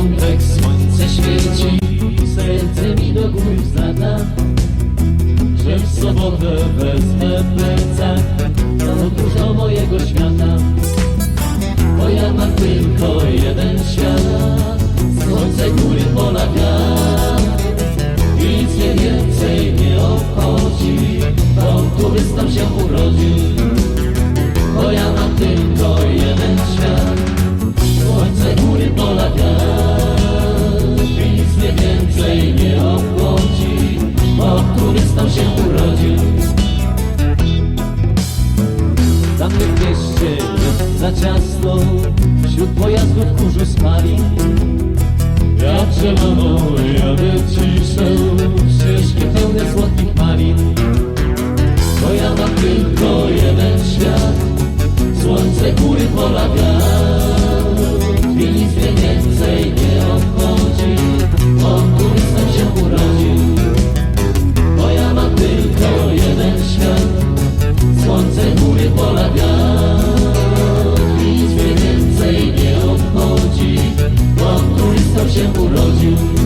piątek słońce świeci Serce mi do góry wzada Że w sobotę wezmę plecak. Na no, ciasno, wśród pojazdów kurzu spali. Ja przeloną jadę ciszę, ścieżki pełne słodkich malin. Bo ja mam tylko jeden świat, słońce, góry, pola, wiatr. tempo longe